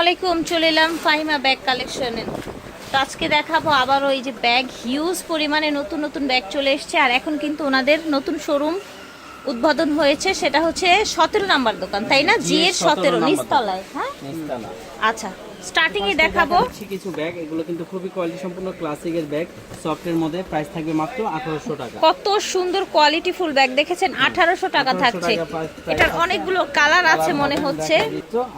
আলাইকুম চলে এলাম ফাহিমা ব্যাগ কালেকশনে তো আজকে দেখাবো আবার ওই যে ব্যাগ হিউজ পরিমাণে নতুন নতুন ব্যাগ চলে এসছে। আর এখন কিন্তু ওনাদের নতুন শোরুম উদ্বোধন হয়েছে সেটা হচ্ছে সতেরো নাম্বার দোকান তাই না? জি এর সতেরো নিস্তলায় নিচতলায় হ্যাঁ? আচ্ছা। স্টার্টিং এ দেখাবো। কিছু ব্যাগ এগুলো কিন্তু খুবই কোয়ালিটি সম্পূর্ণ ক্লাসিকের ব্যাগ সফটের মধ্যে প্রাইস থাকবে মাত্র আঠারোশো টাকা। কত সুন্দর কোয়ালিটি ফুল ব্যাগ দেখেছেন? আঠারোশো টাকা থাকছে। এটার অনেকগুলো কালার আছে মনে হচ্ছে।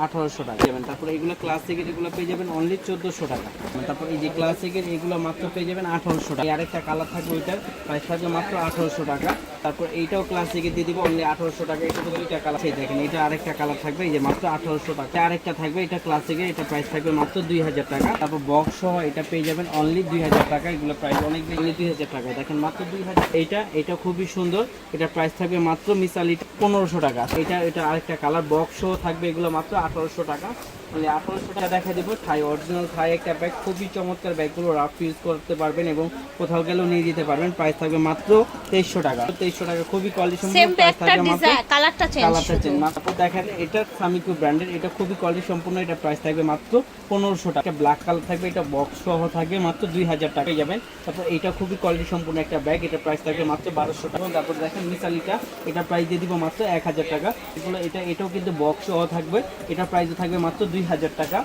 আঠারোশো টাকা। যাবেন তারপরে এগুলো ক্লাসিকের এগুলো পেয়ে যাবেন অনলি চোদ্দশো টাকা। তারপর এই যে ক্লাসিকের এগুলো মাত্র পেয়ে যাবেন আঠারোশো টাকা। আরেকটা কালার থাকবে ওইটার প্রাইস থাকবে মাত্র আঠারোশো টাকা। তারপর এইটাও ক্লাসিকের দিয়ে দিব, অনলি আঠারোশো টাকা। এটা দুইটা কালার সেই দেখেন, এটা আরেকটা কালার থাকবে, এই যে মাত্র আঠারোশো টাকা। আরেকটা থাকবে, এটা ক্লাসিকের এটা প্রাইস থাকবে মাত্র দুই হাজার টাকা। তারপর বক্স সহ এটা পেয়ে যাবেন অনলি দুই হাজার টাকা, এগুলো প্রাইস অনেক অনলি দুই হাজার টাকা। দেখেন, মাত্র দুই হাজার এইটা এটা খুবই সুন্দর, এটা প্রাইস থাকবে মাত্র মিসালি পনেরোশো টাকা। এটা এটা আরেকটা কালার বক্স সহ থাকবে এগুলো মাত্র আঠারোশো টাকা। মানে আঠারোশো টাকা দেখা দিব থাই অরিজিনাল থাই একটা ব্যাগ খুবই চমৎকার ব্যাগগুলো রাফ ইউজ করতে পারবেন এবং কোথাও গেলেও নিয়ে যেতে পারবেন। প্রাইস থাকবে মাত্র তেইশশো টাকা। তেইশশো টাকা খুবই কোয়ালিটি সেম মাত্র। ডিজাইন কালারটা চেঞ্জ কালারটা চেঞ্জ মাত্র দেখেন এটা সামিকু ব্র্যান্ডের এটা খুবই কোয়ালিটি সম্পূর্ণ এটা প্রাইস থাকবে মাত্র পনেরোশো টাকা। ব্ল্যাক কালার থাকবে এটা বক্স সহ থাকবে মাত্র দুই হাজার টাকায় যাবেন। তারপর এটা খুবই কোয়ালিটি সম্পূর্ণ একটা ব্যাগ এটা প্রাইস থাকবে মাত্র বারোশো টাকা। তারপর দেখেন মিসালিটা এটা প্রাইস দিয়ে দিব মাত্র এক হাজার টাকা। এগুলো এটা এটাও কিন্তু বক্স সহ থাকবে এটা প্রাইস থাকবে মাত্র দুই হাজার টাকা।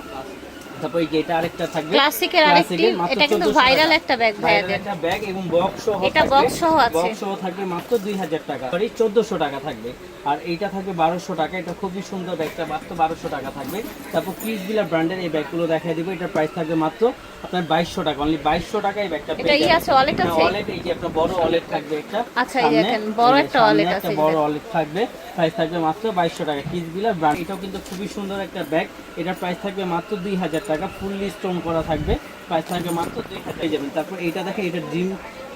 তারপর এই আরেকটা থাকবে। ক্লাসিকের আরেকটি এটা কিন্তু ভাইরাল একটা ব্যাগ ভাইয়াদের। একটা ব্যাগ এবং বক্স সহ এটা বক্স সহ আছে। বক্স সহ থাকবে মাত্র 2000 টাকা। সরি 1400 টাকা থাকবে। আর এইটা থাকবে 1200 টাকা। এটা খুবই সুন্দর ব্যাগটা মাত্র 1200 টাকা থাকবে। তারপর ক্রিস ব্র্যান্ডের এই ব্যাগগুলো দিব। প্রাইস থাকবে মাত্র আপনার 2200 টাকা। অনলি 2200 টাকা এই ব্যাগটা এটা ই আছে ওয়ালেট আছে? ওয়ালেট এই যে আপনার বড় ওয়ালেট থাকবে একটা। আচ্ছা এই দেখেন বড় একটা ওয়ালেট আছে বড় ওয়ালেট থাকবে। প্রাইস থাকবে মাত্র 2200 টাকা। ক্রিস ব্র্যান্ড এটাও কিন্তু খুবই সুন্দর একটা ব্যাগ এটা প্রাইস থাকবে মাত্র 2000 চাকা ফুললি স্টোন করা থাকবে। প্রাইস থাকবে মাত্র দুই হাজার যাবেন। তারপর এইটা দেখে এটা জিম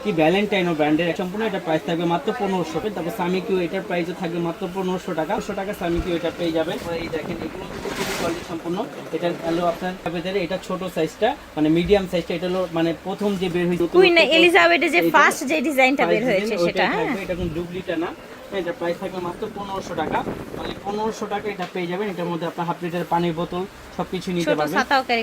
কি ভ্যালেন্টাইনো ব্র্যান্ডের সম্পূর্ণ এটা প্রাইস থাকবে মাত্র পনেরোশো। তারপর সামিকিউ এটার প্রাইসও থাকবে মাত্র পনেরোশো টাকা। পনেরোশো টাকা সামিকিউ এটা পেয়ে যাবেন। এই দেখেন এগুলো খুবই কোয়ালিটি সম্পূর্ণ। এটা হলো আপনার ভেতরে এটা ছোট সাইজটা মানে মিডিয়াম সাইজটা এটা হলো মানে প্রথম যে বের হয়েছে কুইন এলিজাবেথের যে ফার্স্ট যে ডিজাইনটা বের হয়েছে সেটা হ্যাঁ। এটা কোনো ডুপ্লিকেট না। এটা প্রাইস থাকবে মাত্র পনেরোশো টাকা। মানে পনেরোশো টাকা এটা পেয়ে যাবেন। এটার মধ্যে আপনার হাফ লিটার পানির বোতল সবকিছু নিতে পারবেন।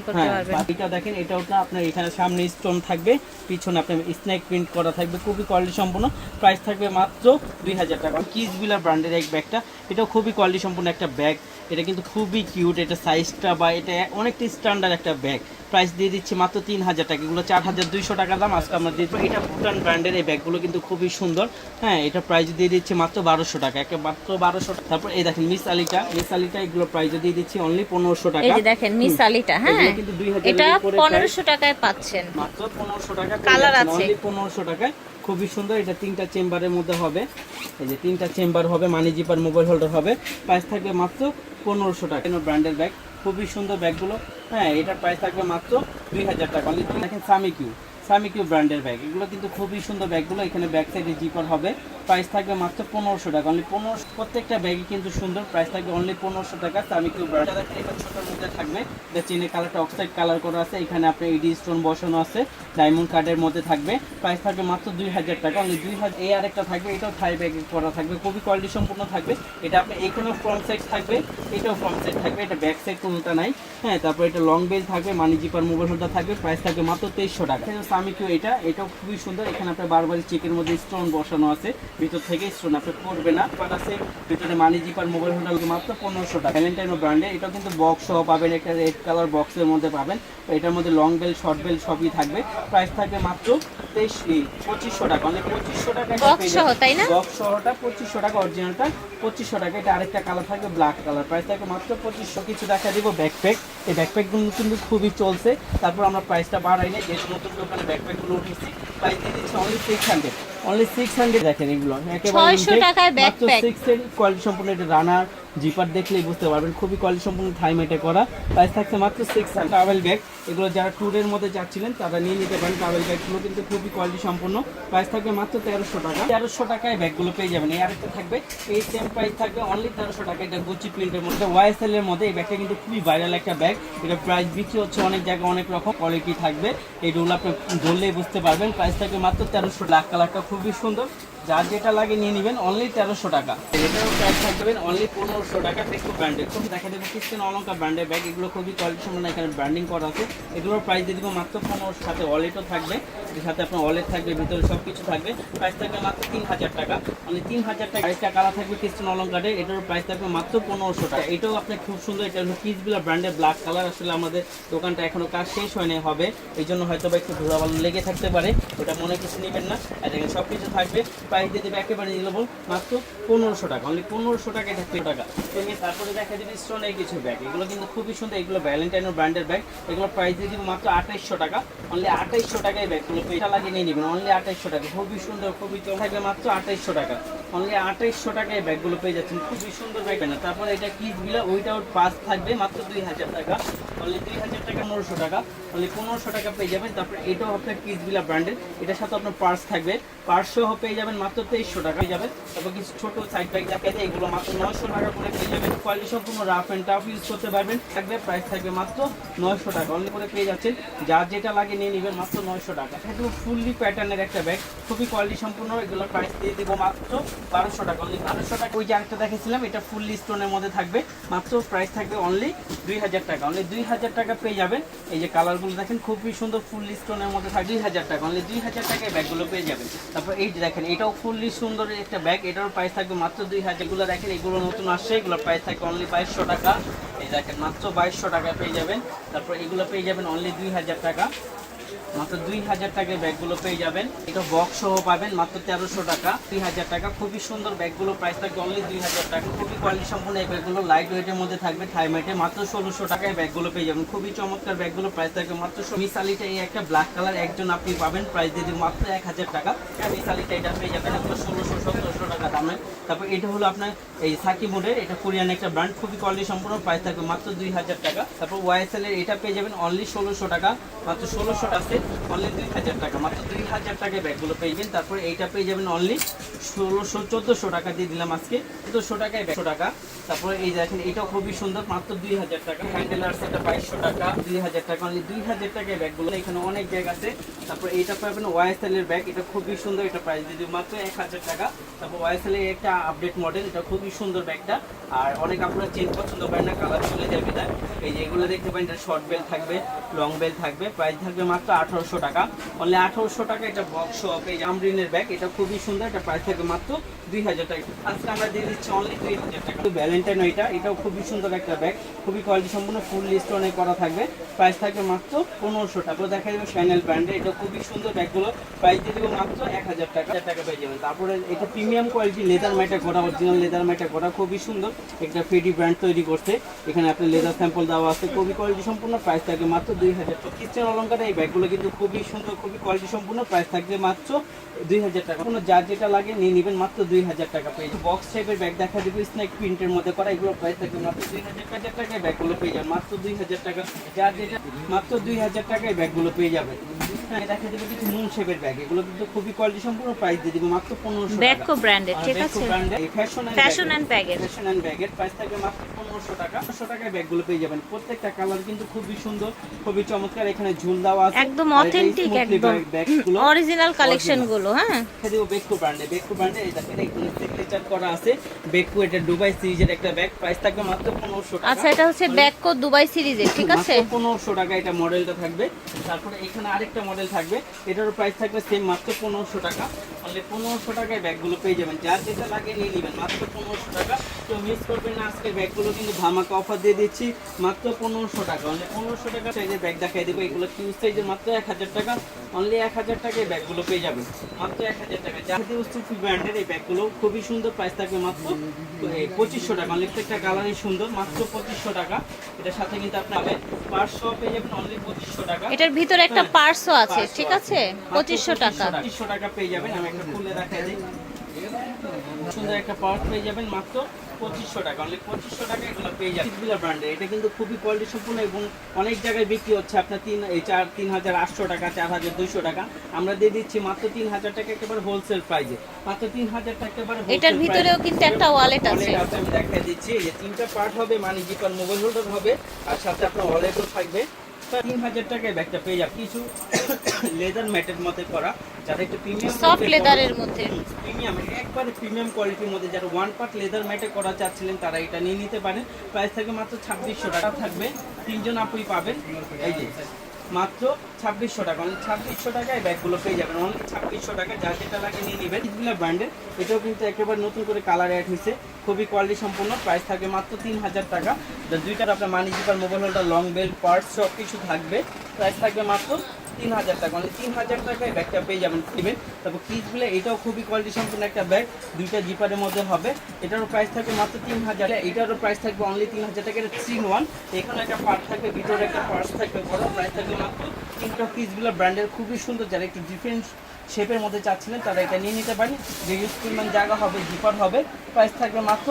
করতে হ্যাঁ বাকিটা দেখেন এটাও আপনার এখানে সামনে স্টোন থাকবে। পিছনে আপনার স্ন্যাক প্রিন্ট করা থাকবে। খুবই কোয়ালিটি সম্পূর্ণ প্রাইস থাকবে মাত্র দুই হাজার টাকা। কিস বিলার ব্র্যান্ডের এক ব্যাগটা এটাও খুবই কোয়ালিটি সম্পূর্ণ একটা ব্যাগ এটা কিন্তু খুবই কিউট এটা সাইজটা বা এটা অনেকটা স্ট্যান্ডার্ড একটা ব্যাগ প্রাইস দিয়ে দিচ্ছি মাত্র তিন হাজার টাকা। এগুলো চার হাজার দুইশো টাকা দাম। আজকে আমরা দিয়ে এটা ভুটান ব্র্যান্ডের এই ব্যাগগুলো কিন্তু খুবই সুন্দর। হ্যাঁ এটা প্রাইস দিয়ে দিচ্ছি মাত্র বারোশো টাকা। একে মাত্র বারোশো তারপর এই দেখেন মিস আলিটা। মিস আলিটা এগুলো প্রাইস দিয়ে দিচ্ছি অনলি পনেরোশো টাকা। এই যে দেখেন মিস আলিটা হ্যাঁ কিন্তু দুই হাজার এটা পনেরোশো টাকায় পাচ্ছেন। মাত্র পনেরোশো টাকা কালার আছে। পনেরোশো টাকায়। খুবই সুন্দর। এটা তিনটা চেম্বারের মধ্যে হবে। এই যে তিনটা চেম্বার হবে মানি জিপার মোবাইল হোল্ডার হবে। প্রাইস থাকবে মাত্র পনেরোশো টাকা। ব্র্যান্ডের ব্যাগ খুবই সুন্দর ব্যাগগুলো। হ্যাঁ এটার প্রাইস থাকবে মাত্র দুই হাজার টাকা। দেখেন সামি কিউ সামি কিউ ব্র্যান্ডের ব্যাগ এগুলো কিন্তু খুবই সুন্দর ব্যাগগুলো। এখানে ব্যাক সাইডে জিপার হবে। প্রাইস থাকবে মাত্র পনেরোশো টাকা। অনলি পনেরোশো প্রত্যেকটা ব্যাগই কিন্তু সুন্দর। প্রাইস থাকবে অনলি পনেরোশো টাকা। সামি কিউ ব্র্যান্ড ছোটোর মধ্যে থাকবে। চেনে কালারটা অক্সাইড কালার করা আছে। এখানে আপনার এডি স্টোন বসানো আছে। ডায়মন্ড কার্ডের মধ্যে থাকবে। প্রাইস থাকবে মাত্র দুই হাজার টাকা। অনলি দুই হাজার এই আরেকটা থাকবে। এটাও থাই ব্যাগ করা থাকবে। খুবই কোয়ালিটি সম্পূর্ণ থাকবে। এটা আপনার এখানেও ফ্রন্ট সাইড থাকবে। এটাও ফ্রন্ট সাইড থাকবে। এটা ব্যাক সাইড কোনোটা নাই। হ্যাঁ তারপর এটা লং বেল থাকবে। মানি জিপার মোবাইল হোল্ডার থাকবে। প্রাইস থাকবে মাত্র তেইশশো টাকা। সামিকিউ এটা এটাও খুবই সুন্দর। এখানে আপনার বারবারি চেকের মধ্যে স্টোন বসানো আছে। ভিতর থেকে স্টোন আপনি পড়বে না। বাট আছে ভিতরে মানি জিপার মোবাইল হোল্ডার মাত্র পনেরোশো টাকা। ভ্যালেন্টাইনো ব্র্যান্ডে এটা কিন্তু বক্স সহ পাবেন। একটা রেড কালার বক্সের মধ্যে পাবেন। এটার মধ্যে লং বেল শর্ট বেল সবই থাকবে। প্রাইস থাকবে মাত্র তেইশ পঁচিশশো টাকা। মানে পঁচিশশো টাকা Box সহ, তাই না? বক্স সহটা পঁচিশশো টাকা অরিজিনালটা পঁচিশশো টাকা। এটা আরেকটা কালার থাকবে ব্ল্যাক কালার প্রাইস থাকবে মাত্র পঁচিশশো। কিছু দেখা দিব ব্যাকপ্যাক এই ব্যাকপ্যাকগুলো কিন্তু খুবই চলছে। তারপর আমরা প্রাইসটা বাড়াই না যেহেতু নতুন দোকানে ব্যাকপ্যাকগুলো উঠেছি। দিয়ে দিচ্ছি only six hundred only six hundred দেখেন এগুলো। 600 টাকায় backpack। সিক্স এর কোয়ালিটি সম্পূর্ণ এটা রানার জিপার দেখলেই বুঝতে পারবেন খুবই কোয়ালিটি সম্পূর্ণ থাই মেটে করা। প্রাইস থাকছে মাত্র সিক্স ট্রাভেল ব্যাগ এগুলো যারা ট্যুরের মধ্যে যাচ্ছিলেন তারা নিয়ে নিতে পারেন ট্রাভেল ব্যাগগুলো কিন্তু খুবই কোয়ালিটি সম্পূর্ণ প্রাইস থাকবে মাত্র তেরোশো টাকা। তেরোশো টাকায় ব্যাগগুলো পেয়ে যাবেন। এই আরেকটা থাকবে এই সেম প্রাইস থাকবে অনলি তেরোশো টাকা। এটা গুচি প্রিন্টের মধ্যে ওয়াইএসএল এর মধ্যে। এই ব্যাগটা কিন্তু খুবই ভাইরাল একটা ব্যাগ এটা প্রাইস বিক্রি হচ্ছে অনেক জায়গায় অনেক রকম। কোয়ালিটি থাকবে। এই রোল আপনি ধরলেই বুঝতে পারবেন। প্রাইস থাকবে মাত্র তেরোশো লাখ কালারটা খুবই সুন্দর। যার যেটা লাগে নিয়ে নেবেন অনলি তেরোশো টাকা। এটাও প্রাইস থাকবেন অনলি পনেরোশো টাকা। বেকো ব্র্যান্ডের খুব দেখা দেবো ক্রিস্টিয়ান অলঙ্কার ব্র্যান্ডের ব্যাগ এগুলো খুবই কোয়ালিটি সম্পন্ন এখানে ব্র্যান্ডিং করা আছে। এগুলোর প্রাইস দিয়ে দেবো মাত্র পনেরোশো, সাথে ওয়ালেটও থাকবে। এর সাথে আপনার ওয়ালেট থাকবে, ভিতরে সব কিছু থাকবে। প্রাইস থাকবে মাত্র তিন হাজার টাকা। মানে তিন হাজার টাকা প্রাইসটা কালা থাকবে ক্রিস্টিয়ান অলঙ্কারের এটার প্রাইস থাকবে মাত্র পনেরোশো টাকা। এটাও আপনার খুব সুন্দর। এটা হলো কিসগুলা ব্র্যান্ডের ব্ল্যাক কালার আসলে আমাদের দোকানটা এখনও কাজ শেষ হয়নি, হবে। এই জন্য হয়তো বা একটু ধুলাবালু লেগে থাকতে পারে। ওটা মনে কিছু নেবেন না। আর এখানে সব কিছু থাকবে। প্রাইস দিয়ে দেবে একেবারে নিলেবল মাত্র পনেরোশো টাকা। অনলি পনেরোশো টাকায় থাকবে টাকা। তুমি তারপরে দেখা যাবে স্টোনের কিছু ব্যাগ এগুলো কিন্তু খুবই সুন্দর। এগুলো ভ্যালেন্টাইনের ব্র্যান্ডের ব্যাগ এগুলো প্রাইস দিয়ে দিব মাত্র আঠাইশশো টাকা। অনলি আঠাইশশো টাকায় ব্যাগগুলো এটা লাগিয়ে নিয়ে নেবেন। অনলি আঠাইশশো টাকা। খুবই সুন্দর খুবই চল থাকবে মাত্র আঠাইশশো টাকা। অনলি আঠাইশশো টাকায় ব্যাগগুলো পেয়ে যাচ্ছেন। খুবই সুন্দর ব্যাগ না তারপরে এটা কি দিলে ওইটাও পাস থাকবে মাত্র দুই হাজার টাকা। অনলি দুই হাজার টাকা, পনেরোশো টাকা। অনলি পনেরোশো টাকা পেয়ে যাবেন। তারপরে এটাও আপনার কিসবিলা ব্র্যান্ডের এটার সাথে আপনার পার্স থাকবে। পার্স পেয়ে যাবেন মাত্র তেইশশো টাকা। পেয়ে যাবেন। তারপর কিছু ছোট সাইড ব্যাগ দেখা যায় এগুলো মাত্র নয়শো টাকা করে পেয়ে যাবেন। কোয়ালিটি সম্পূর্ণ রাফ অ্যান্ড টাফ ইউজ করতে পারবেন। থাকবে প্রাইস থাকবে মাত্র নয়শো টাকা। অনলি করে পেয়ে যাচ্ছেন। যার যেটা লাগে নিয়ে নেবেন মাত্র নয়শো টাকা। একদম ফুললি প্যাটার্নের একটা ব্যাগ খুবই কোয়ালিটি সম্পূর্ণ। এগুলো প্রাইস দিয়ে দেবো মাত্র বারোশো টাকা। অনলি বারোশো টাকা। ওই যে আরেকটা দেখেছিলাম এটা ফুললি স্টোনের মধ্যে থাকবে। মাত্র প্রাইস থাকবে অনলি দুই হাজার টাকা। অনলি দুই হাজার টাকা পেয়ে যাবেন। এই যে কালারগুলো দেখেন, খুবই সুন্দর ফুললি স্টোনের মধ্যে থাকে দুই হাজার টাকা। অনলি দুই হাজার টাকায় ব্যাগগুলো পেয়ে যাবেন। তারপর এই যে দেখেন, এটাও ফুললি সুন্দর একটা ব্যাগ। এটারও প্রাইস থাকবে মাত্র দুই হাজারগুলো দেখেন, এগুলো নতুন আসছে। এগুলো প্রাইস থাকবে অনলি বাইশশো টাকা। এই দেখেন, মাত্র বাইশশো টাকা পেয়ে যাবেন। তারপর এগুলো পেয়ে যাবেন অনলি দুই হাজার টাকা। মাত্র দুই হাজার টাকায় ব্যাগগুলো পেয়ে যাবেন। এটা বক্স সহ পাবেন মাত্র তেরোশো টাকা। দুই হাজার টাকা, খুবই সুন্দর ব্যাগগুলো। প্রাইস থাকবে অনলি দুই হাজার টাকা। খুবই কোয়ালিটি সম্পূর্ণ এই ব্যাগগুলো। লাইট ওয়েটের মধ্যে থাকবে থাইমেটে মাত্র ষোলোশো টাকায় ব্যাগগুলো পেয়ে যাবেন। খুবই চমৎকার ব্যাগগুলো। প্রাইস থাকবে মাত্র মিসালিটা এই একটা ব্ল্যাক কালার একজন আপনি পাবেন। প্রাইস দিয়ে মাত্র এক হাজার টাকা। মিসালিটা এটা পেয়ে যাবেন আপনার ষোলোশো, সতেরোশো টাকা দামে তারপর এটা হলো আপনার এই সাকি মোডের। এটা কোরিয়ান একটা ব্র্যান্ড খুবই কোয়ালিটি সম্পূর্ণ প্রাইস থাকবে মাত্র দুই হাজার টাকা। তারপর ওয়াইএসএল এর এটা পেয়ে যাবেন অনলি ষোলোশো টাকা। মাত্র ষোলোশো আছে অনলি দুই হাজার টাকা, মাত্র দুই হাজার টাকায় ব্যাগগুলো পেয়ে তারপরে এইটা পেয়ে যাবেন অনলি ষোলোশো, চোদ্দোশো টাকা দিয়ে দিলাম আজকে। চোদ্দোশো টাকায় একশো টাকা। তারপরে এই দেখেন, এটাও খুবই সুন্দর, মাত্র দুই হাজার টাকা। হ্যান্ডেল আছে এটা বাইশশো টাকা, দুই হাজার টাকা। অনলি দুই হাজার টাকায় ব্যাগগুলো, এখানে অনেক ব্যাগ আছে। তারপর এইটা পাবেন ওয়াইএসএল এর ব্যাগ, এটা খুবই সুন্দর, এটা প্রাইস দিয়ে দিব মাত্র এক হাজার টাকা। তারপর ওয়াইএসএল এর একটা আপডেট মডেল এটা খুবই সুন্দর ব্যাগটা। আর অনেক আপনারা চেন পছন্দ করেন না কালার চলে যাবে তাই এই যে এগুলো দেখতে পারেন, এটা শর্ট বেল থাকবে লং বেল থাকবে প্রাইস থাকবে মাত্র আঠারোশো টাকা। অনলি আঠারোশো টাকা এটা বক্স শপ এই আমরিনের ব্যাগ এটা খুবই সুন্দর, এটা প্রাইস থাকবে মাত্র দুই হাজার টাকা। আজকে আমরা দিয়ে দিচ্ছি অনলি দুই হাজার টাকা। তো ভ্যালেন্টাইন এটা, এটাও খুবই সুন্দর একটা ব্যাগ খুবই কোয়ালিটি সম্পূর্ণ ফুল লিস্টনে করা থাকবে। প্রাইস থাকবে মাত্র পনেরোশো টাকা। দেখা যাবে শ্যানেল ব্র্যান্ডের এটা খুবই সুন্দর ব্যাগগুলো প্রাইস দিয়ে দেবো মাত্র এক হাজার টাকা। টাকা পেয়ে যাবেন। তারপরে এটা প্রিমিয়াম কোয়ালিটি লেদার ম্যাটে করা অরিজিনাল লেদার ম্যাটে করা, খুবই সুন্দর। একটা ফেডি ব্র্যান্ড তৈরি করছে। এখানে আপনার লেদার স্যাম্পল দেওয়া আছে। খুবই কোয়ালিটি সম্পূর্ণ প্রাইস থাকবে মাত্র দুই হাজার টাকা। কিচেন অলঙ্কারে এই ব্যাগগুলো কিন্তু খুবই সুন্দর, খুবই কোয়ালিটি সম্পূর্ণ প্রাইস থাকবে মাত্র দুই হাজার টাকা। কোনো যার যেটা লাগে নিয়ে নেবেন মাত্র দুই হাজার টাকা পেয়ে বক্স টাইপের ব্যাগ দেখা দেবে স্ন্যাক প্রিন্টের মধ্যে করা এগুলো প্রাইস থাকবে মাত্র দুই হাজার হাজার টাকায় ব্যাগগুলো পেয়ে যাবেন মাত্র দুই হাজার টাকা, যার যেটা মাত্র দুই হাজার টাকায় ব্যাগগুলো পেয়ে যাবেন। হ্যাঁ দেখা যাবে কিছু শেপের ব্যাগ এগুলো কিন্তু খুবই কোয়ালিটি সম্পূর্ণ প্রাইস দিয়ে দিব মাত্র পনেরোশো ব্যাকো ব্র্যান্ডের ঠিক আছে? ফ্যাশন ফ্যাশন অ্যান্ড ব্যাগের ফ্যাশন অ্যান্ড ব্যাগের প্রাইস থাকবে মাত্র পনেরোশো টাকা। পনেরোশো টাকায় ব্যাগগুলো পেয়ে যাবেন। প্রত্যেকটা কালার কিন্তু খুবই সুন্দর খুবই চমৎকার। এখানে ঝুল দেওয়া আছে। একদম অথেন্টিক একদম। অরিজিনাল কালেকশনগুলো হ্যাঁ? দেখা দিব বেকু ব্র্যান্ডে বেকু সিগনেচার করা আছে। বেকু এটা দুবাই সিরিজের একটা ব্যাগ প্রাইস থাকবে মাত্র টাকা। আচ্ছা এটা হচ্ছে দুবাই সিরিজের ঠিক আছে? টাকা এটা মডেলটা থাকবে। তারপরে এখানে আরেকটা মডেল থাকবে। এটারও প্রাইস থাকবে সেম মাত্র পনেরোশো টাকা। অনলি পনেরোশো টাকায় ব্যাগগুলো পেয়ে যাবেন। যার যেটা লাগে নিয়ে নেবেন। মাত্র পনেরোশো টাকা। তো মিস করবেন না আজকে ব্যাগগুলো কিন্তু ধামাকা অফার দিয়ে দিচ্ছি। মাত্র পনেরোশো টাকা। অনলি পনেরোশো টাকা সাইজের ব্যাগ দেখাই দেবো। এগুলো কিউজ সাইজের মাত্র এক হাজার টাকা। অনলি এক হাজার টাকায় ব্যাগগুলো পেয়ে যাবেন। মাত্র এক হাজার টাকা। জাহাদি ব্র্যান্ডের এই ব্যাগগুলো খুবই সুন্দর প্রাইস থাকবে মাত্র পঁচিশশো টাকা। অনলি প্রত্যেকটা কালারই সুন্দর মাত্র পঁচিশশো টাকা। এটার সাথে কিন্তু আপনার পাঁচশো পেয়ে যাবেন অনলি পঁচিশশো টাকা। এটার ভিতরে একটা হ্যাঁ, পার্সও আছে ঠিক আছে। পঁচিশশো টাকা। পঁচিশশো টাকা পেয়ে যাবেন। আমি একটা খুলে দেখাই দিই। সুন্দর একটা পাওয়ার পেয়ে যাবেন মাত্র পঁচিশশো টাকা। অনলি পঁচিশশো টাকা এগুলো পেয়ে যাবেন। সিটবিলা ব্র্যান্ডের এটা কিন্তু খুবই কোয়ালিটি সম্পূর্ণ এবং অনেক জায়গায় বিক্রি হচ্ছে। আপনার তিন এই চার তিন হাজার আটশো টাকা চার হাজার দুইশো টাকা। আমরা দিয়ে দিচ্ছি মাত্র তিন হাজার টাকা একেবারে হোলসেল প্রাইজে মাত্র তিন হাজার টাকা একেবারে wholesale এটার ভিতরেও কিন্তু একটা ওয়ালেট আছে। আমি দেখাই দিচ্ছি। যে তিনটা পার্ট হবে মানে জিপার মোবাইল হোল্ডার হবে আর সাথে আপনার ওয়ালেটও থাকবে। তিন হাজার টাকায় ব্যাগটা পেয়ে যাবে কিছু লেদার ম্যাটের মধ্যে করা। যারা একটু প্রিমিয়াম সফট লেদারের মধ্যে। প্রিমিয়াম একবারে প্রিমিয়াম কোয়ালিটির মধ্যে যারা ওয়ান পার্ট লেদার ম্যাটে করা চাচ্ছিলেন তারা এটা নিয়ে নিতে পারেন। প্রাইস থাকবে মাত্র ছাব্বিশশো টাকা থাকবে। তিনজন আপুই পাবেন। এই যে। মাত্র ছাব্বিশশো টাকা। অনলি ছাব্বিশশো টাকায় ব্যাগগুলো পেয়ে যাবেন। অনলি ছাব্বিশশো টাকা। যা যেটা লাগে নিয়ে নেবেন। ব্র্যান্ডের এটাও কিন্তু একেবারে নতুন করে কালার অ্যাড হয়েছে। খুবই কোয়ালিটি সম্পূর্ণ প্রাইস থাকবে মাত্র তিন হাজার টাকা। দুইটার আপনার money zipper mobile holder long belt parts সব কিছু থাকবে। প্রাইস থাকবে মাত্র তিন হাজার টাকা মানে তিন হাজার টাকায় ব্যাগটা পেয়ে যাবেন নেবেন তারপর কিডসগুলো এটাও খুবই কোয়ালিটি সম্পূর্ণ একটা ব্যাগ দুইটা জিপারের মধ্যে হবে। এটারও প্রাইস থাকবে মাত্র তিন হাজার। এটারও প্রাইস থাকবে অনলি তিন হাজার টাকা, এটা থ্রি ওয়ান এখানে একটা পার্ট থাকবে, ভিতরে একটা পার্টস থাকবে, বড় প্রাইস থাকবে মাত্র। তিনটা কিডসগুলো ব্র্যান্ডের খুবই সুন্দর। যারা একটু ডিফারেন্ট শেপের মধ্যে চাচ্ছিলেন, তারা এটা নিয়ে নিতে পারেন। যে ইউজ পরিমাণ জায়গা হবে জিপার হবে প্রাইস থাকবে মাত্র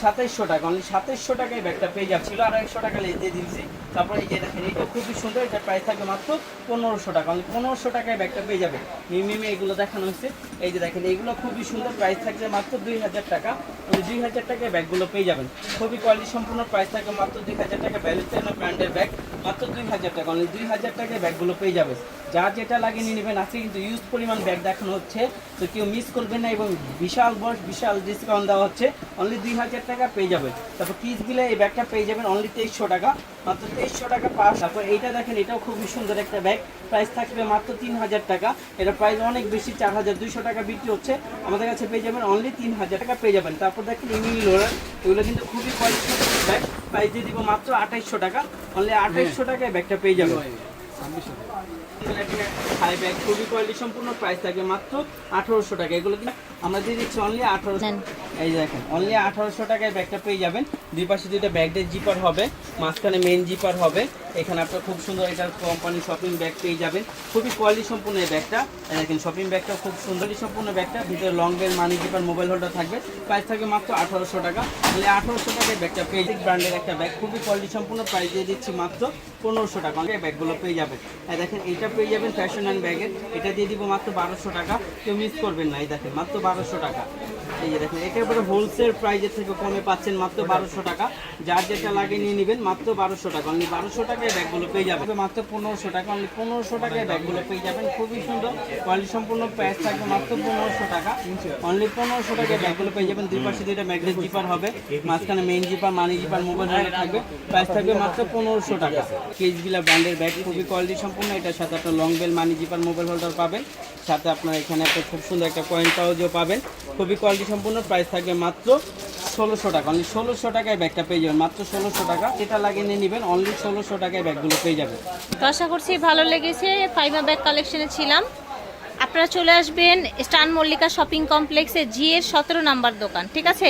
সাতাইশশো টাকা। অনলি সাতাইশশো টাকায় ব্যাগটা পেয়ে যাচ্ছিল আর একশো টাকা দিয়ে দিয়েছি। তারপরে এই যে দেখেন এটা খুবই সুন্দর এটা প্রাইস থাকবে মাত্র পনেরোশো টাকা। অনলি পনেরোশো টাকায় ব্যাগটা পেয়ে যাবে মিমিমে এগুলো দেখানো হচ্ছে এই যে দেখেন, এইগুলো খুবই সুন্দর প্রাইস থাকবে মাত্র দুই হাজার টাকা। ওই দুই হাজার টাকায় ব্যাগগুলো পেয়ে যাবেন। খুবই কোয়ালিটি সম্পূর্ণ প্রাইস থাকবে মাত্র দুই হাজার টাকা। ব্যালেন্সের ব্র্যান্ডের ব্যাগ মাত্র দুই হাজার টাকা। অনলি দুই হাজার টাকায় ব্যাগগুলো পেয়ে যাবে যা যেটা লাগিয়ে নিয়ে নেবেন। আজকে কিন্তু ইউজ পরিমাণ ব্যাগ দেখানো হচ্ছে। তো কেউ মিস করবেন না এবং বিশাল বস বিশাল ডিসকাউন্ট দেওয়া হচ্ছে। অনলি দুই হাজার টাকা পেয়ে যাবেন। তারপর কিস বিলে এই ব্যাগটা পেয়ে যাবেন। অনলি তেইশশো টাকা। মাত্র তেইশশো টাকা পাস। তারপর এইটা দেখেন, এটাও খুবই সুন্দর একটা ব্যাগ প্রাইস থাকবে মাত্র তিন হাজার টাকা। এটা প্রাইস অনেক বেশি চার হাজার দুইশো টাকা বিক্রি হচ্ছে। আমাদের কাছে পেয়ে যাবেন অনলি তিন হাজার টাকা পেয়ে যাবেন। তারপর দেখেন ইমিল রোলার এগুলো কিন্তু খুবই কোয়ালিটি ব্যাগ প্রাইস দিয়ে দিব মাত্র আঠাইশশো টাকা। অনলি আঠাইশশো টাকায় ব্যাগটা পেয়ে যাবেন। হাই ব্যাগ খুবই কোয়ালিটি সম্পূর্ণ প্রাইস থাকবে মাত্র আঠারোশো টাকা। এগুলো কিন্তু আমরা দিয়ে দিচ্ছি অনলি আঠারোশো। এই দেখেন অনলি আঠারোশো টাকায় ব্যাগটা পেয়ে যাবেন। দুই পাশে দুইটা ব্যাগের জিপার হবে মাঝখানে মেন জিপার হবে। এখানে আপনার খুব সুন্দর এটার কোম্পানি শপিং ব্যাগ পেয়ে যাবেন। খুবই কোয়ালিটি সম্পূর্ণ এই ব্যাগটা। দেখেন শপিং ব্যাগটা খুব সুন্দরই সম্পূর্ণ ব্যাগটা। ভিতরে long belt money zipper mobile holder থাকবে। প্রাইস থাকবে মাত্র আঠারোশো টাকা। তাহলে আঠারোশো টাকায় ব্যাগটা পেয়ে ব্র্যান্ডের একটা ব্যাগ খুবই কোয়ালিটি সম্পূর্ণ প্রাইস দিয়ে দিচ্ছি মাত্র পনেরোশো টাকা। অনেক ব্যাগগুলো পেয়ে যাবেন। দেখেন এটা পেয়ে যাবেন ফ্যাশন অ্যান্ড ব্যাগের এটা দিয়ে দিব মাত্র বারোশো টাকা। কেউ মিস করবেন না এই দেখেন, মাত্র বারোশো টাকা। এই যে দেখেন, একেবারে হোলসেল প্রাইজের থেকে কমে পাচ্ছেন মাত্র বারোশো টাকা। যার যেটা লাগে নিয়ে নেবেন মাত্র বারোশো টাকা। অনলি বারোশো টাকায় ব্যাগগুলো পেয়ে যাবেন। মাত্র পনেরোশো টাকা। অনলি পনেরোশো টাকায় ব্যাগগুলো পেয়ে যাবেন। খুবই সুন্দর। কোয়ালিটি সম্পূর্ণ প্রাইস থাকবে মাত্র পনেরোশো টাকা। অনলি পনেরোশো টাকায় ব্যাগগুলো পেয়ে যাবেন। দুই পাশে দুইটা ম্যাগনেট জিপার হবে। মাঝখানে main zipper money zipper mobile holder থাকবে। প্রাইস থাকবে মাত্র পনেরোশো টাকা। কেজবিলা ব্র্যান্ডের ব্যাগ খুবই কোয়ালিটি সম্পূর্ণ। এটার সাথে একটা long belt money zipper mobile holder পাবেন। সাথে আপনার এখানে একটা খুব সুন্দর একটা কয়েন পাউজও পাবেন। খুবই কোয়ালিটি সম্পূর্ণ প্রাইস থাকবে মাত্র ষোলোশো টাকা। অনলি ষোলোশো টাকায় ব্যাগটা পেয়ে যাবেন। মাত্র ষোলোশো টাকা। এটা লাগিয়ে নিয়ে নেবেন অনলি ষোলোশো টাকায় ব্যাগগুলো পেয়ে যাবেন। তো আশা করছি ভালো লেগেছে। ফাইমা ব্যাগ কালেকশনে ছিলাম। আপনারা চলে আসবেন স্টান মল্লিকা শপিং কমপ্লেক্সে জি এর সতেরো নাম্বার দোকান ঠিক আছে?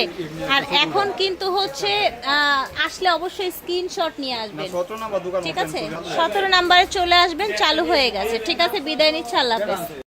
আর এখন কিন্তু হচ্ছে আহ, আসলে অবশ্যই স্ক্রিনশট নিয়ে আসবেন। সতেরো নাম্বার দোকান ঠিক আছে? সতেরো নাম্বারে চলে আসবেন চালু হয়ে গেছে। ঠিক আছে? বিদায় নিচ্ছে আল্লাহ হাফেজ।